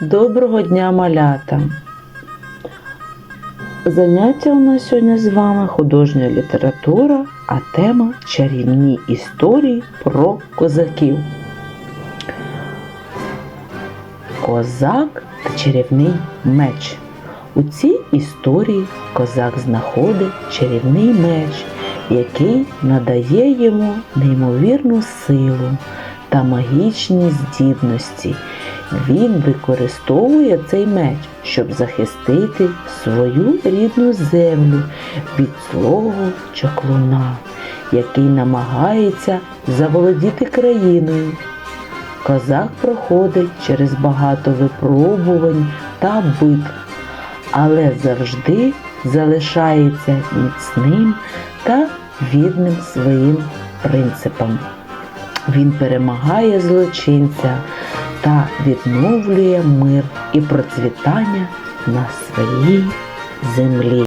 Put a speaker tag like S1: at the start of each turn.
S1: Доброго дня, малята! Заняття у нас сьогодні з вами художня література, а тема чарівні історії про козаків. Козак та чарівний меч. У цій історії козак знаходить чарівний меч, який надає йому неймовірну силу та магічні здібності. Він використовує цей меч, щоб захистити свою рідну землю від злого чаклуна, який намагається заволодіти країною. Козак проходить через багато випробувань та битв, але завжди залишається міцним та відним своїм принципам. Він перемагає злочинця та відновлює мир і процвітання на своїй землі.